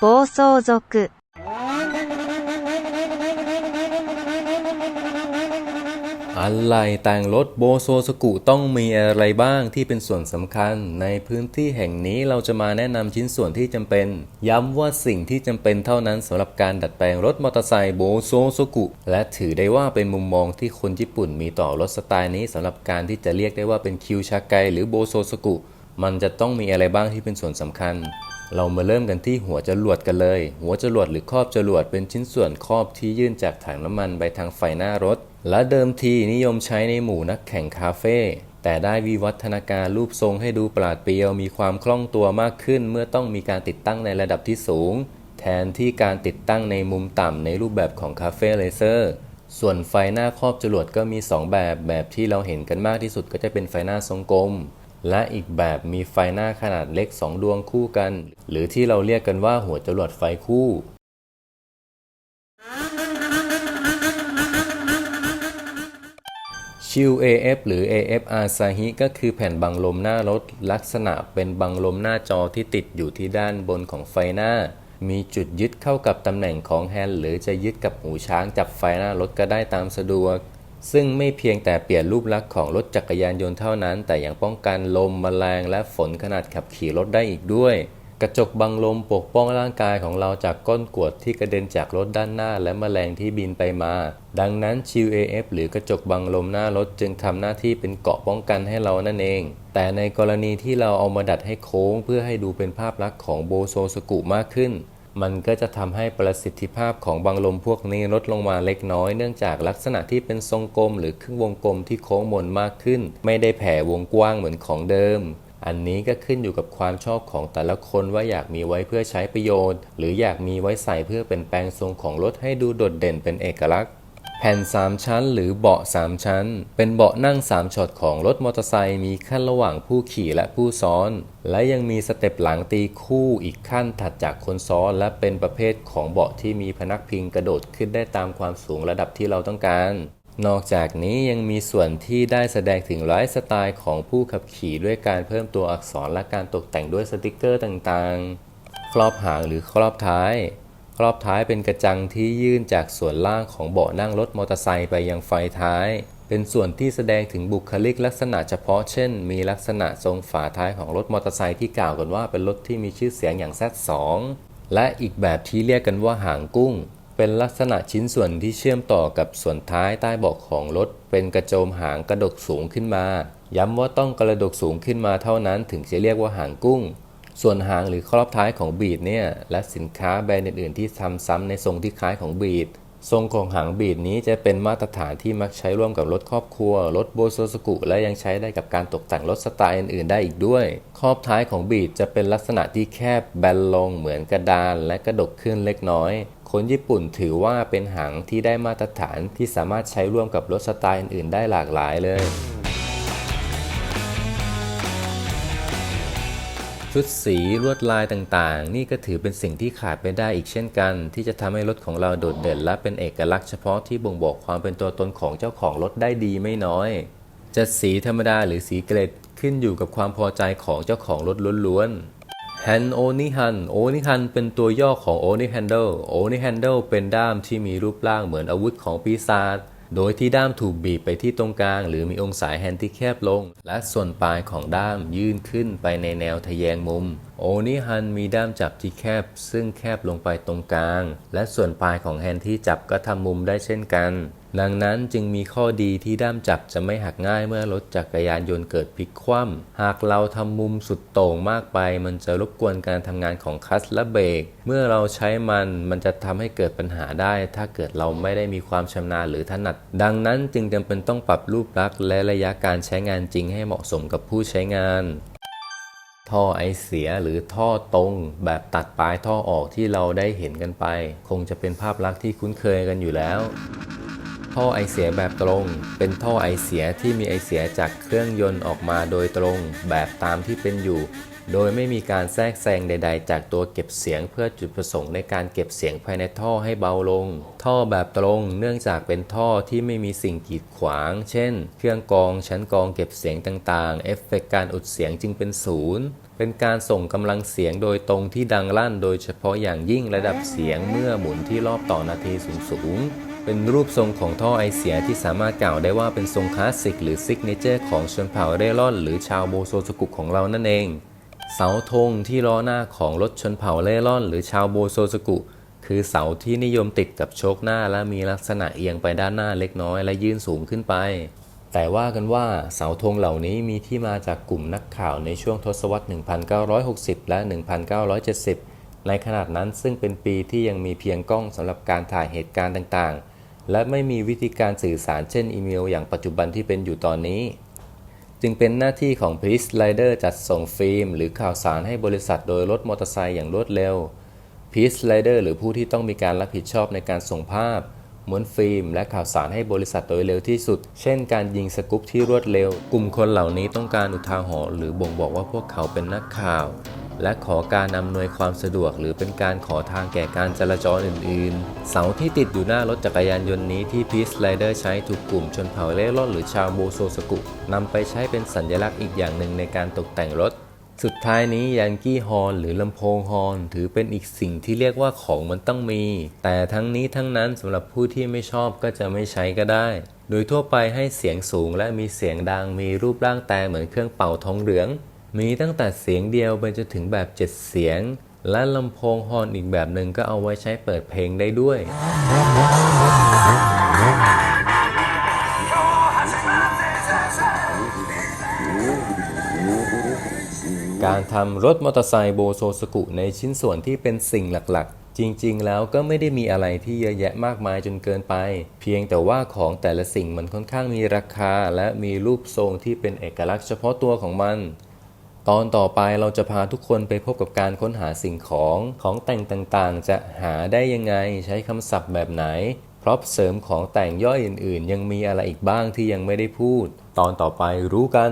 暴走族 อะไรแต่งรถโบโซสกุต้องมีอะไรบ้างที่เป็นส่วนสำคัญ ในพื้นที่แห่งนี้เราจะมาแนะนำชิ้นส่วนที่จำเป็น ย้ำว่าสิ่งที่จำเป็นเท่านั้นสำหรับการดัดแปลงรถมอเตอร์ไซค์โบโซสกุและถือได้ว่าเป็นมุมมองที่คนญี่ปุ่นมีต่อรถสไตล์นี้สำหรับการที่จะเรียกได้ว่าเป็นคิวชาไกหรือโบโซสกุ มันจะต้องมีอะไรบ้างที่เป็นส่วนสำคัญ เรามาเริ่มกันที่หัวจรวดกันเลย หัวจรวดหรือครอบจรวดเป็นชิ้นส่วนครอบที่ยื่นจากถังน้ำมันไปทางไฟหน้ารถ และเดิมทีนิยมใช้ในหมู่นักแข่งคาเฟ่แต่ได้วิวัฒนาการรูปทรงให้ดูปราดเปรียวมีความคล่องตัวมากขึ้น เมื่อต้องมีการติดตั้งในระดับที่สูง แทนที่การติดตั้งในมุมต่ำในรูปแบบของคาเฟ่เลเซอร์ส่วนไฟหน้าครอบจรวดก็มี 2 แบบแบบที่เราเห็นกันมากที่สุดก็จะเป็นไฟหน้าทรงกลม และอีกแบบมีไฟหน้าขนาดเล็ก 2 ดวงคู่กัน หรือที่เราเรียกกันว่าหัวจรวดไฟคู่ ชิล AF หรือ AF Asahi ก็คือแผ่นบังลมหน้ารถ ลักษณะเป็นบังลมหน้าจอที่ติดอยู่ที่ด้านบนของไฟหน้า มีจุดยึดเข้ากับตำแหน่งของแฮนด์หรือจะยึดกับหูช้างจับไฟหน้ารถก็ได้ตามสะดวก ซึ่งไม่เพียงแต่เปลี่ยนรูปลักษณ์ของรถจักรยานยนต์เท่านั้น แต่ยังป้องกันลมแมลงและฝนขนาดขับขี่รถได้อีกด้วย กระจกบังลมปกป้องร่างกายของเราจากก้นกวดที่กระเด็นจากรถด้านหน้าและแมลงที่บินไปมา ดังนั้นชิล AF หรือกระจกบังลมหน้ารถจึงทำหน้าที่เป็นเกาะป้องกันให้เรานั่นเอง แต่ในกรณีที่เราเอามาดัดให้โค้ง เพื่อให้ดูเป็นภาพลักษณ์ของโบโซสกุมากขึ้น มันก็จะทำให้ประสิทธิภาพของบังลมพวกนี้ลดลงมาเล็กน้อย เนื่องจากลักษณะที่เป็นทรงกลม หรือครึ่งวงกลมที่โค้งมนมากขึ้น ไม่ได้แผ่วงกว้างเหมือนของเดิม อันนี้ก็ขึ้นอยู่กับความชอบของแต่ละคนว่าอยากมีไว้เพื่อใช้ประโยชน์ หรืออยากมีไว้ใส่เพื่อเป็นแปลงทรงของรถให้ดูโดดเด่นเป็นเอกลักษณ์ แผ่น 3 ชั้น หรือเบาะ 3 ชั้น เป็นเบาะนั่ง 3ช็อตของรถมอเตอร์ไซค์มีขั้นระหว่างผู้ขี่และผู้ซ้อน และยังมีสเต็ปหลังตีคู่อีกขั้นถัดจากคนซ้อน และเป็นประเภทของเบาะที่มีพนักพิงกระโดดขึ้นได้ตามความสูงระดับที่เราต้องการ นอกจากนี้ยังมีส่วนที่ได้แสดงถึงไลฟ์สไตล์ของผู้ขับขี่ด้วยการเพิ่มตัวอักษรและการตกแต่งด้วยสติกเกอร์ต่างๆ ครอบหางหรือครอบท้าย รอบท้ายเป็นกระจังที่ยื่นจากส่วนล่างของเบาะนั่งรถมอเตอร์ไซค์ไปยังไฟท้าย เป็นส่วนที่แสดงถึงบุคลิกลักษณะเฉพาะเช่น มีลักษณะทรงฝาท้ายของรถมอเตอร์ไซค์ที่กล่าวกันว่าเป็นรถที่มีชื่อเสียงอย่าง Z2 และอีกแบบที่เรียกกันว่าหางกุ้ง เป็นลักษณะชิ้นส่วนที่เชื่อมต่อกับส่วนท้ายใต้เบาะของรถ เป็นกระโจมหางกระดกสูงขึ้นมา ย้ำว่าต้องกระดกสูงขึ้นมาเท่านั้นถึงจะเรียกว่าหางกุ้ง ส่วนหางหรือครอบท้ายของบีดเนี่ยและสินค้าแบรนด์อื่น ๆ ที่ทำซ้ำในทรงที่คล้ายของบีดทรงของหางบีดนี้จะเป็นมาตรฐานที่มักใช้ร่วมกับรถครอบครัว รถโบโซสกุ และยังใช้ได้กับการตกแต่งรถสไตล์อื่นๆ ได้อีกด้วย ครอบท้ายของบีดจะเป็นลักษณะที่แคบแบนลงเหมือนกระดาน และกระดกขึ้นเล็กน้อย คนญี่ปุ่นถือว่าเป็นหางที่ได้มาตรฐานที่สามารถใช้ร่วมกับรถสไตล์อื่นๆ ได้หลากหลายเลย ชุดสีลวดลายต่างๆ นี่ก็ถือเป็นสิ่งที่ขาดไม่ได้อีกเช่นกัน ที่จะทำให้รถของเราโดดเด่นและเป็นเอกลักษณ์เฉพาะที่บ่งบอกความเป็นตัวตนของเจ้าของรถได้ดีไม่น้อย จะสีธรรมดาหรือสีเกรดขึ้นอยู่กับความพอใจของเจ้าของรถล้วนๆฮันโอนิฮันโอนิฮันเป็นตัวย่อของโอนิฮันเดิลโอนิฮันเดิลเป็นด้ามที่มีรูปร่างเหมือนอาวุธของปีศาจ โดยที่ด้ามถูกบีบไปที่ตรงกลาง หรือมีองศาแฮนที่แคบลง และส่วนปลายของด้ามยื่นขึ้นไปในแนวทะแยงมุม โอนิฮันมีด้ามจับที่แคบ ซึ่งแคบลงไปตรงกลาง และส่วนปลายของแฮนที่จับก็ทำมุมได้เช่นกัน ดังนั้นจึงมีข้อดีที่ด้ามจับจะไม่หักง่ายเมื่อรถจักรยานยนต์เกิดพลิกคว่ำหากเราทำมุมสุดโต่งมากไป มันจะรบกวนการทำงานของคลัตช์และเบรก เมื่อเราใช้มันมันจะทำให้เกิดปัญหาได้ ถ้าเกิดเราไม่ได้มีความชำนาญหรือถนัด ดังนั้นจึงจำเป็นต้องปรับรูปลักษณ์และระยะการใช้งานจริงให้เหมาะสมกับผู้ใช้งาน ท่อไอเสียหรือท่อตรงแบบตัดปลายท่อออกที่เราได้เห็นกันไป คงจะเป็นภาพลักษณ์ที่คุ้นเคยกันอยู่แล้ว ท่อไอเสียแบบตรง เป็นท่อไอเสียที่มีไอเสียจากเครื่องยนต์ออกมาโดยตรง แบบตามที่เป็นอยู่ โดยไม่มีการแทรกแซงใด ๆ จากตัวเก็บเสียงเพื่อจุดประสงค์ในการเก็บเสียงภายในท่อให้เบาลง ท่อแบบตรงเนื่องจากเป็นท่อที่ไม่มีสิ่งกีดขวาง เช่น เครื่องกรองชั้นกรองเก็บเสียงต่างๆ เอฟเฟกต์การอุดเสียงจึงเป็นศูนย์เป็นการส่งกำลังเสียงโดยตรงที่ดังลั่น โดยเฉพาะอย่างยิ่งระดับเสียงเมื่อหมุนที่รอบต่อนาทีสูงๆ เป็นรูปทรงของท่อไอเสียที่สามารถกล่าวได้ว่าเป็นทรงคลาสสิกหรือซิกเนเจอร์ของชนเผ่าเร่ร่อนหรือชาวโบโซสกุของเรานั่นเอง เสาธงที่ล้อหน้าของรถชนเผ่าเร่ร่อน หรือชาวโบโซสกุ คือเสาที่นิยมติดกับโชคหน้าและมีลักษณะเอียงไปด้านหน้าเล็กน้อยและยื่นสูงขึ้นไป แต่ว่ากันว่าเสาธงเหล่านี้มีที่มาจากกลุ่มนักข่าวในช่วงทศวรรษ 1960 และ 1970 ในขนาดนั้นซึ่งเป็นปีที่ยังมีเพียงกล้องสำหรับการถ่ายเหตุการณ์ต่างๆ และไม่มีวิธีการสื่อสารเช่นอีเมล อย่างปัจจุบันที่เป็นอยู่ตอนนี้ จึงเป็นหน้าที่ของพีซไลเดอร์จัดส่งฟิล์ม หรือข่าวสารให้บริษัทโดยรถมอเตอร์ไซค์อย่างรวดเร็วพีซไลเดอร์หรือผู้ที่ต้องมีการรับผิดชอบในการส่งภาพม้วนฟิล์ม และข่าวสารให้บริษัทโดยเร็วที่สุด เช่นการยิงสกุ๊ปที่รวดเร็ว กลุ่มคนเหล่านี้ต้องการอุทาหรณ์หรือบ่งบอกว่าพวกเขาเป็นนักข่าว และขอการอำนวยความสะดวก หรือเป็นการขอทางแก่การจราจรอื่น ๆ เสาที่ติดอยู่หน้ารถจักรยานยนต์นี้ที่พีซไ r เดอร์ใช้ถูกกลุ่มชนเผ่าเล่ร่อนหรือชาวโบโซสกุนำไปใช้เป็นสัญลักษณ์อีกอย่างหนึ่งในการตกแต่งรถสุดท้ายนี้ยังกี้ฮอนหรือลำโพงฮอนถือเป็นอีกสิ่งที่เรียกว่าของมันต้องมี แต่ทั้งนี้ทั้งนั้นสำหรับผู้ที่ไม่ชอบก็จะไม่ใช้ก็ได้ โดยทั่วไปให้เสียงสูงและมีเสียงดังมีรูปร่างแต่เหมือนเครื่องเป่าทองเหลือง มีตั้งแต่เสียงเดียวไปจนถึงแบบเจ็ดเสียง และลำโพงฮอร์นอีกแบบหนึ่งก็เอาไว้ใช้เปิดเพลงได้ด้วย การทำรถมอเตอร์ไซค์โบโซสกุในชิ้นส่วนที่เป็นสิ่งหลักๆ จริงๆ แล้วก็ไม่ได้มีอะไรที่เยอะแยะมากมายจนเกินไป เพียงแต่ว่าของแต่ละสิ่งมันค่อนข้างมีราคา และมีรูปทรงที่เป็นเอกลักษณ์เฉพาะตัวของมัน ตอนต่อไปเราจะพาทุกคนไปพบกับการค้นหาสิ่งของของแต่งต่างๆ จะหาได้ยังไงใช้คำศัพท์แบบไหน พร็อพเสริมของแต่งย่อยอื่นๆ ยังมีอะไรอีกบ้างที่ยังไม่ได้พูด ตอนต่อไปรู้กัน